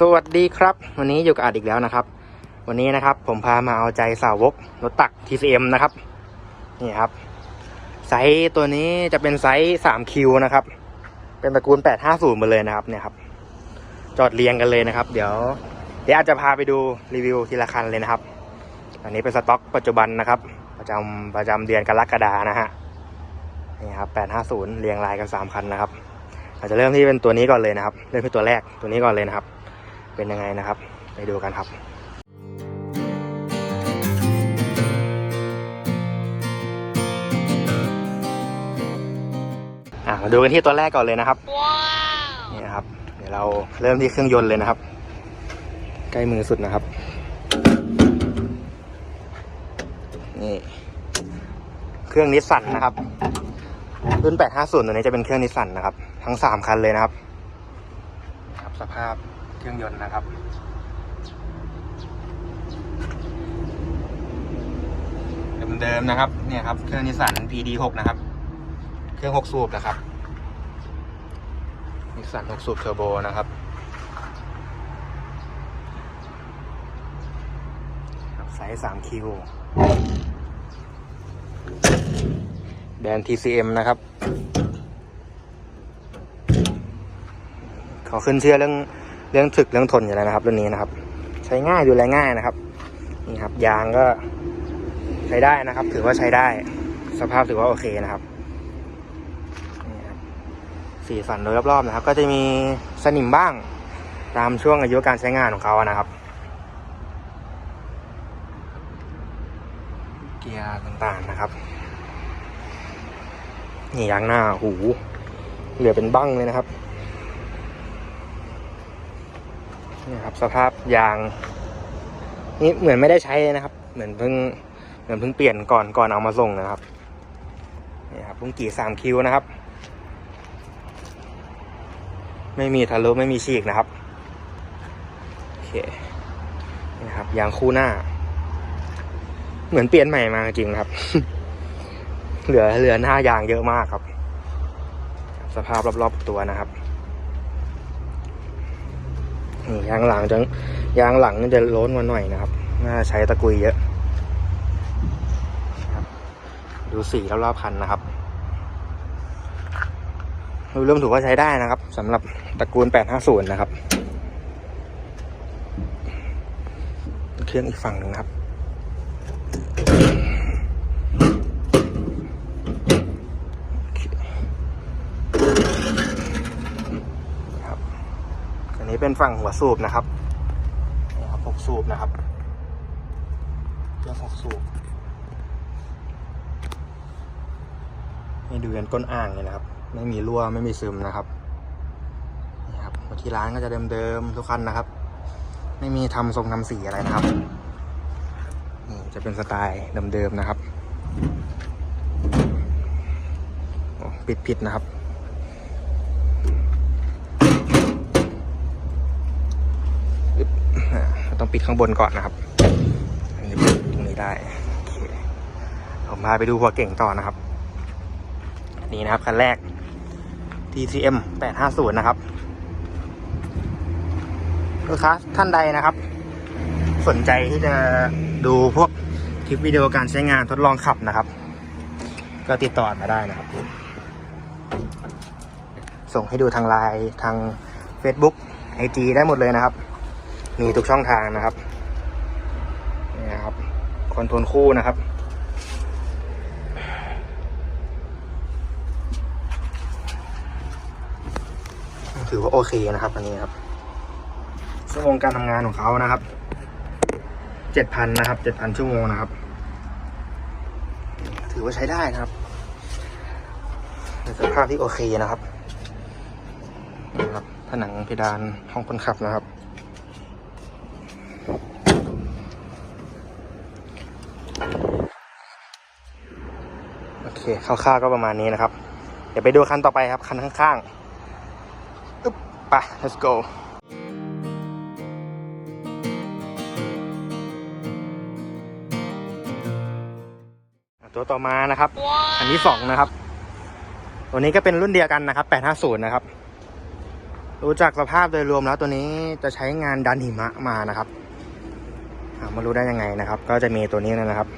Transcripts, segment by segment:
สวัสดีครับ วันนี้อยู่กับอาดอีกแล้วนะครับ วันนี้นะครับ ผมพามาเอาใจสาวกรถตัก TCM นะครับนี่ครับ ไซส์ตัวนี้จะเป็นไซส์3คิวนะครับ เป็นตระกูล 850มาเลยนะครับเนี่ยครับจอดเรียงกันเลยนะครับ เดี๋ยวเดี๋ยวอาจจะพาไปดูรีวิวทีละคันเลยนะครับ อันนี้เป็นสต็อกปัจจุบันนะครับ ประจำประจำเดือนกรกฎานะฮะนี่ครับ850เรียงรายกัน3คันนะครับอาจจะเริ่มที่เป็นตัวนี้ก่อนเลยนะครับ เริ่มที่ตัวแรกตัวนี้ก่อนเลยนะครับ เป็นยังไงนะครับ ไปดูกันครับอะมาดูกันที่ตัวแรกก่อนเลยนะครับนี่นะครับ เดี๋ยวเราเริ่มที่เครื่องยนต์เลยนะครับ ใกล้มือสุดนะครับ นี่เครื่องนิสสันนะครับ รุ่น 850 ตัวนี้จะเป็นเครื่องนิสสันนะครับ ทั้ง 3 คันเลยนะครับนี่ครับ สภาพ เครื่องยนต์นะครับ เดิมๆนะครับ เนี่ยครับ เครื่องนิสสัน PD6 นะครับ เครื่อง 6 สูบนะครับนิสสัน 6 สูบเทอร์โบนะครับไซส์ 3 คิวแบรนด์ TCM นะครับเขาขึ้นเชื่อเรื่อง เรื่องถึกเรื่องทนอยู่แล้วนะครับรุ่นนี้นะครับ ใช้ง่ายดูแลง่ายนะครับนี่ครับ ยางก็ใช้ได้นะครับ ถือว่าใช้ได้ สภาพถือว่าโอเคนะครับสีสันโดยรอบๆนะครับ ก็จะมีสนิมบ้างตามช่วงอายุการใช้งานของเขาอะนะครับ เกียร์ต่างๆนะครับ นี่ยางหน้าหูเหลือเป็นบั้งเลยนะครับ นี่ครับสภาพยาง นี่เหมือนไม่ได้ใช้นะครับ เหมือนเพิ่งเหมือนเพิ่งเปลี่ยนก่อนก่อนเอามาส่งนะครับนี่ครับพุ่งกี่สามคิวนะครับ ไม่มีทะลุไม่มีฉีกนะครับโอเคนี่ครับยางคู่หน้า เหมือนเปลี่ยนใหม่มาจริงครับ เหลือเหลือหน้ายางเยอะมากครับ สภาพรอบๆตัวนะครับ นี่ยางหลังจะยางหลังจะโล้นกว่าหน่อยนะครับ น่าใช้ตะกุยเยอะครับดูสีรอบๆคันนะครับเริ่มถือว่าใช้ได้นะครับสำหรับตระกูล 850 นะครับ เครื่องอีกฝั่งหนึ่งครับ อันนี้ เป็นฝั่งหัวสูบนะครับนี่ครับหกสูบนะครับเครื่องหกสูบนี่ดูกันก้นอ่างเลยนะครับ ไม่มีรั่วไม่มีซึมนะครับนี่ครับที่ร้านก็จะเดิมๆทุกคันนะครับ ไม่มีทำทรงทำสีอะไรนะครับนี่จะเป็นสไตล์เดิมๆนะครับปิดผิดนะครับอ่าต้อง ปิดข้างบนก่อนนะครับ อันนี้ปิดตรงนี้ได้ผมพาไปดูหัวเก่งต่อนะครับ นี่นะครับคันแรก TCM 850 นะครับลูกค้าท่านใดนะครับ สนใจที่จะดูพวกคลิปวิดีโอการใช้งานทดลองขับนะครับ ก็ติดต่อมาได้นะครับ ส่งให้ดูทางไลน์ทาง Facebook IG ได้หมดเลยนะครับ มีทุกช่องทางนะครับนี่ครับคอนโทรลคู่นะครับ ถือว่าโอเคนะครับอันนี้ครับชั่วโมงการทำงานของเขานะครับเจ็ดพันนะครับเจ็ดพันชั่วโมงนะครับ ถือว่าใช้ได้นะครับในสภาพที่โอเคนะครับนี่ครับผนังเพดานห้องคนขับนะครับ เคคร่าวๆก็ประมาณนี้นะครับ เดี๋ยวไปดูคันต่อไปครับ คันข้างๆอึ๊บไป let's go ตัวต่อมานะครับ อันที่สองนะครับ ตัวนี้ก็เป็นรุ่นเดียวกันนะครับ 850 นะครับดูจากสภาพโดยรวมแล้วตัวนี้จะใช้งานดันหิมะมานะครับถามมารู้ได้ยังไงนะครับ ก็จะมีตัวนี้นะครับ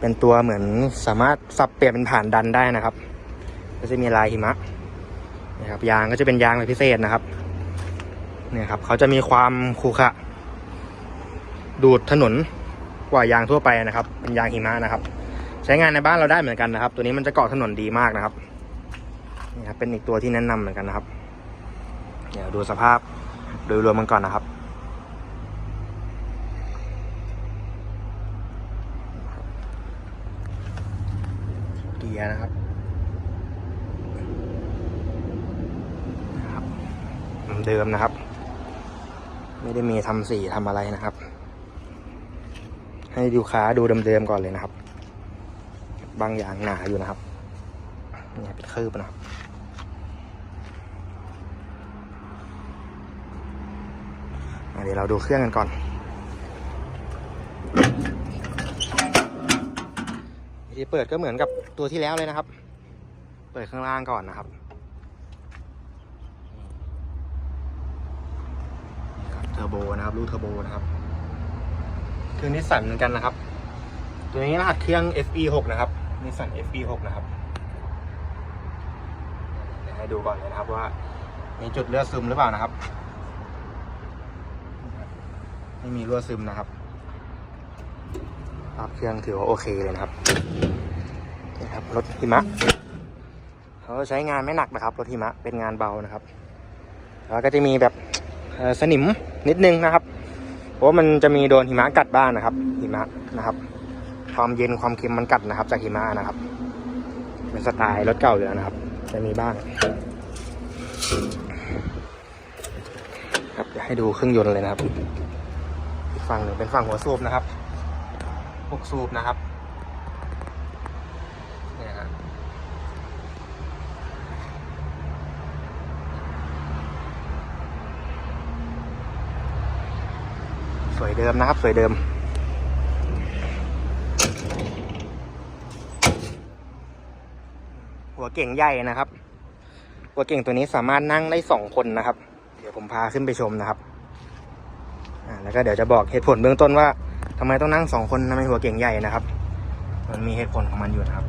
เป็นตัวเหมือนสามารถสับเปลี่ยนเป็นผ่านดันได้นะครับ ก็จะมีลายหิมะนะครับยางก็จะเป็นยางแบบพิเศษนะครับเนี่ยครับเขาจะมีความขรุขะดูดถนนกว่ายางทั่วไปนะครับ เป็นยางหิมะนะครับ ใช้งานในบ้านเราได้เหมือนกันนะครับ ตัวนี้มันจะเกาะถนนดีมากนะครับนี่ครับเป็นอีกตัวที่แนะนำเหมือนกันนะครับ เดี๋ยวดูสภาพโดยรวมมันก่อนนะครับ กียร์นะครับครับเดิมนะครับ ไม่ได้มีทำสีทำอะไรนะครับ ให้ดูขาดูเดิมๆก่อนเลยนะครับ บางอย่างหนาอยู่นะครับเนี่ยเป็นคืบนะครับอะเดี๋ยวเราดูเครื่องกันก่อนวิธีเปิดก็เหมือนกับ ตัวที่แล้วเลยนะครับ เปิดข้างล่างก่อนนะครับ เทอร์โบนะครับรูเทอร์โบนะครับเครื่องนิสสันเหมือนกันนะครับ ตัวนี้รหัสเครื่อง FE6 นะครับนิสสัน FE6 นะครับเดี๋ยวให้ดูก่อนเลยนะครับว่ามีจุดเลือดซึมหรือเปล่านะครับ ไม่มีรั่วซึมนะครับภาพเครื่องถือว่าโอเคเลยนะครับ นี่ครับรถหิมะเขาใช้งานไม่หนักนะครับรถหิมะเป็นงานเบานะครับ แล้วก็จะมีแบบสนิมนิดนึงนะครับ เพราะมันจะมีโดนหิมะกัดบ้างนะครับหิมะนะครับ ความเย็นความเค็มมันกัดนะครับ จากหิมะนะครับ เป็นสไตล์รถเก่าอยู่แล้วนะครับ จะมีบ้างครับเดี๋ยวให้ดูเครื่องยนต์เลยนะครับ ฝั่งหนึ่งเป็นฝั่งหัวสูบนะครับพวกสูบนะครับเนี่ยฮะส วยเดิมนะครับ สวยเดิม หัวเก่งใหญ่นะครับ หัวเก่งตัวนี้สามารถนั่งได้สองคนนะครับ เดี๋ยวผมพาขึ้นไปชมนะครับอ่าแล้วก็เดี๋ยวจะบอกเหตุผลเบื้องต้นว่าทำไมต้องนั่งสองคนทำไมหัวเก่งใหญ่นะครับ มันมีเหตุผลของมันอยู่นะครับ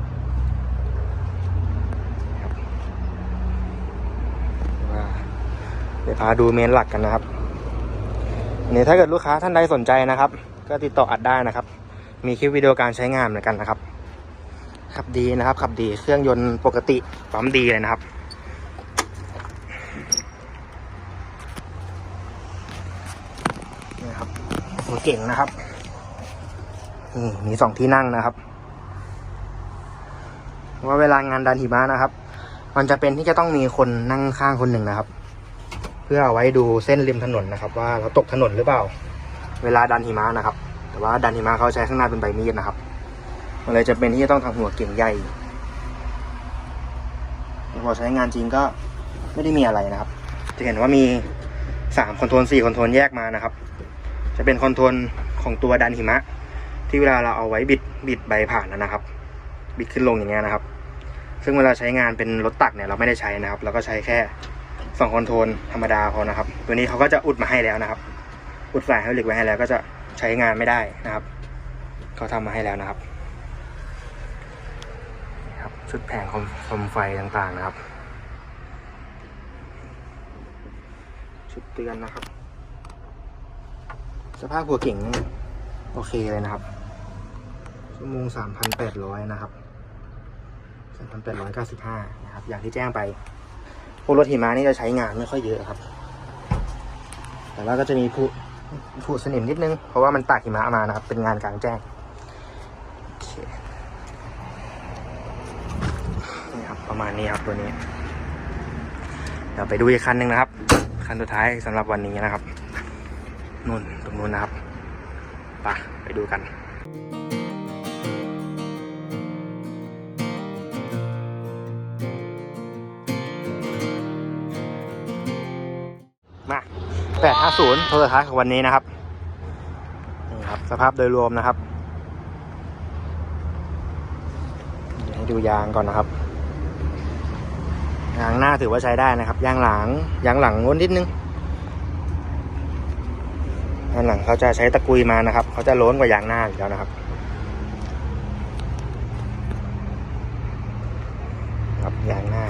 เดี๋ยวพาดูเมนหลักกันนะครับ นนี้ถ้าเกิดลูกค้าท่านใดสนใจนะครับ ก็ติดต่ออัดได้นะครับ มีคลิปวิดีโอการใช้งานเหมือนกันนะครับ ขับดีนะครับ ขับดีเครื่องยนต์ปกติปั๊มดีเลยนะครับนี่ครับหัวเก่งนะครับนี่มีสองที่นั่งนะครับว่าเวลางานดันหิมะนะครับ มันจะเป็นที่จะต้องมีคนนั่งข้างคนหนึ่งนะครับ เพื่อเอาไว้ดูเส้นริมถนนนะครับ ว่าเราตกถนนหรือเปล่า เวลาดันหิมะนะครับ แต่ว่าดันหิมะเขาใช้ข้างหน้าเป็นใบมีดนะครับมันเลยจะเป็นที่จะต้องทำหัวเก่งใหญ่พอใช้งานจริงก็ไม่ได้มีอะไรนะครับ จะเห็นว่ามีสามคอนโทรลสี่คอนโทรลแยกมานะครับ จะเป็นคอนโทรลของตัวดันหิมะ ที่เวลาเราเอาไว้บิดบิดใบผ่านนะครับ บิดขึ้นลงอย่างเงี้ยนะครับ ซึ่งเวลาใช้งานเป็นรถตักเนี่ยเราไม่ได้ใช้นะครับ เราก็ใช้แค่ สองคอนโทรลธรรมดาพอนะครับ ตัวนี้เขาก็จะอุดมาให้แล้วนะครับ อุดสายไฮดรอลิกไว้ให้แล้วก็จะใช้งานไม่ได้นะครับเขาทำมาให้แล้วนะครับครับชุดแผงคอมไฟต่างๆนะครับ ชุดเตือนนะครับ สภาพหัวเก่งโอเคเลยนะครับ ชั่วโมงสามพันแปดร้อยนะครับสามพันแปดร้อยเก้าสิบห้านะครับ อย่างที่แจ้งไป พวกรถหิมะนี่จะใช้งานไม่ค่อยเยอะครับ แต่ว่าก็จะมีผู้ผู้สนิมนิดนึง เพราะว่ามันตากหิมะมานะครับ เป็นงานกลางแจ้งนี่ครับ ประมาณนี้ครับตัวนี้ เดี๋ยวไปดูอีกคันหนึ่งนะครับ คันสุดท้ายสำหรับวันนี้นะครับนู่นตรงนู้นนะครับไปไปดูกัน 850ตัวสุดท้ายของวันนี้นะครับนี่ครับ สภาพโดยรวมนะครับ ให้ดูยางก่อนนะครับ ยางหน้าถือว่าใช้ได้นะครับ ยางหลัง ยางหลังงนนิดนึงยางหลังเขาจะใช้ตะกุยมานะครับ เขาจะล้นกว่ายางหน้าอยู่แล้วนะครับยางหน้า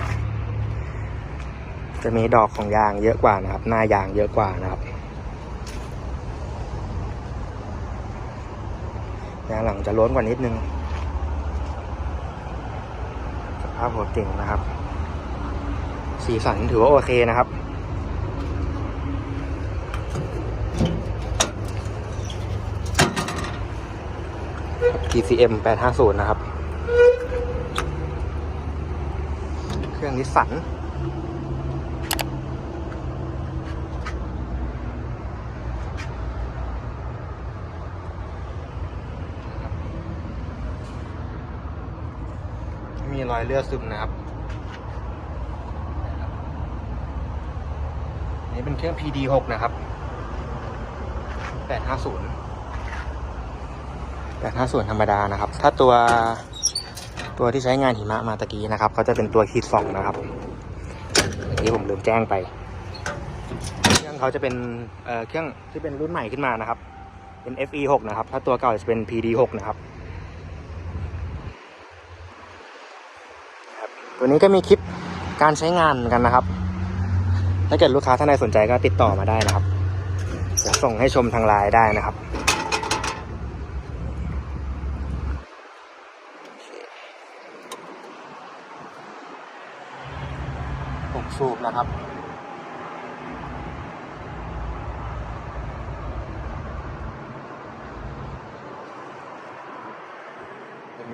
จะมีดอกของยางเยอะกว่านะครับ หน้ายางเยอะกว่านะครับ ยางหลังจะล้นกว่านิดนึงสภาพหัวเก่งนะครับ สีสันถือว่าโอเคนะครับี TCM 850 นะครับ เครื่องนิสสัน มีรอยเลือดซึมนะครับนนี้เป็นเครื่อง PD 6 นะครับ 850 850 ธรรมดานะครับ ถ้าตัวตัวที่ใช้งานหิมะมาตะกี้นะครับเขาจะเป็นตัวขีดสองนะครับเมื่อกี้ผมลืมแจ้งไป เครื่องเขาจะเป็นเอ่อเครื่องที่เป็นรุ่นใหม่ขึ้นมานะครับ เป็น FE 6 นะครับ ถ้าตัวเก่าจะเป็น PD 6 นะครับ ตัวนี้ก็มีคลิปการใช้งานเหมือนกันนะครับ ถ้าเกิดลูกค้าท่านใดสนใจก็ติดต่อมาได้นะครับเดี๋ยวส่งให้ชมทางไลน์ได้นะครับหกสูบนะครับ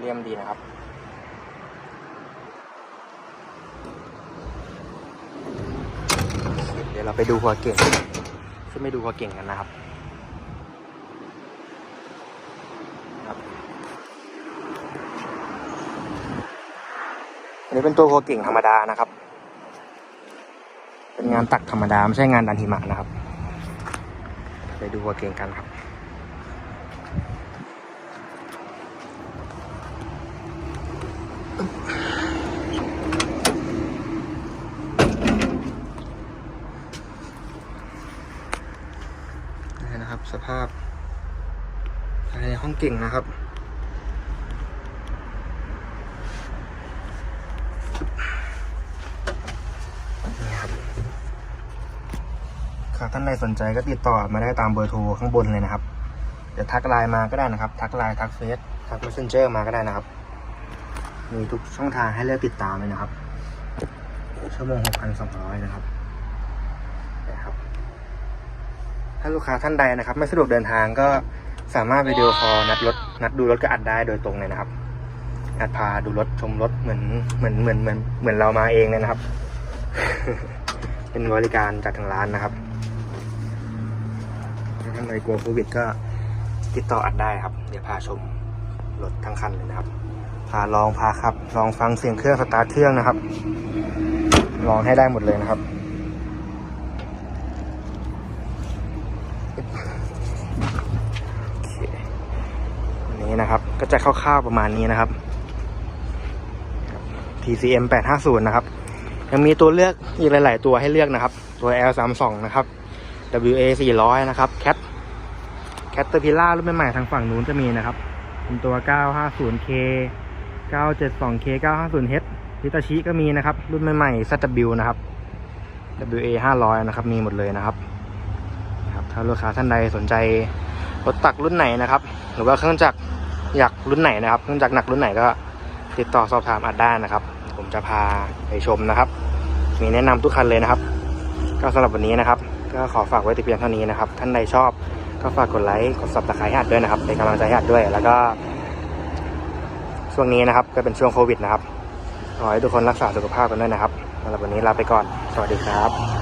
เลี่ยมๆดีนะครับ เดี๋ยวเราไปดูหัวเก่งขึ้นไปดูหัวเก่งกันนะครับครับอันนี้เป็นตัวหัวเก่งธรรมดานะครับ เป็นงานตักธรรมดาไม่ใช่งานดันหิมะนะครับ ไปดูหัวเก่งกันครับ นี่นะครับ สภาพ ภายในห้องเก่งนะครับ นี่ครับหากท่านใดสนใจก็ติดต่อมาได้ตามเบอร์โทรข้างบนเลยนะครับเดี๋ยวทักไลน์มาก็ได้นะครับ ทักไลน์ทักเฟซทัก messenger มาก็ได้นะครับ มีทุกช่องทางให้เลือกติดตามเลยนะครับ ชั่วโมง6,200นะครับนะครับ ถ้าลูกค้าท่านใดนะครับ ไม่สะดวกเดินทางก็ สามารถวิดีโอคอลนัดรถนัดดูรถก็อัดได้โดยตรงเลยนะครับ อัดพาดูรถชมรถเหมือนเหมือนเหมือนเหมือนเหมือนเรามาเองเลยนะครับ เป็นบริการจากทางร้านนะครับถ้าท่านใดกลัวโควิดก็ติดต่ออัดได้ครับ เดี๋ยวพาชมรถทั้งคันเลยนะครับ พาลองพาขับ ลองฟังเสียงเครื่องสตาร์ทเครื่องนะครับ ลองให้ได้หมดเลยนะครับ โอเควันนี้นะครับ ก็จะคร่าวๆประมาณนี้นะครับ TCM 850 นะครับ ยังมีตัวเลือกอีกหลาย ๆ ตัวให้เลือกนะครับ ตัว L32 นะครับ WA 400 นะครับ Cat Caterpillar รุ่นใหม่ๆทางฝั่งนู้นจะมีนะครับ เป็นตัว 950K 972K 950H ฮิตาชิก็มีนะครับ รุ่นใหม่ๆ ZW นะครับ WA 500 นะครับ มีหมดเลยนะครับครับ ถ้าลูกค้าท่านใดสนใจรถตักรุ่นไหนนะครับ หรือว่าเครื่องจักร อยากรุ่นไหนนะครับเครื่องจักหนักรุ่นไหนก็ติดต่อสอบถามอัดได้นะครับ ผมจะพาไปชมนะครับ มีแนะนำทุกคันเลยนะครับ ก็สำหรับวันนี้นะครับ ก็ขอฝากไว้แต่เพียงเท่านี้นะครับ ท่านใดชอบก็ฝากกดไลค์กดซับสไครต์ให้อัดด้วยนะครับเป็นกำลังใจให้อัดด้วย แล้วก็ ช่วงนี้นะครับก็เป็นช่วงโควิดนะครับขอให้ทุกคนรักษาสุขภาพกันด้วยนะครับสำหรับวันนี้ลาไปก่อน สวัสดีครับ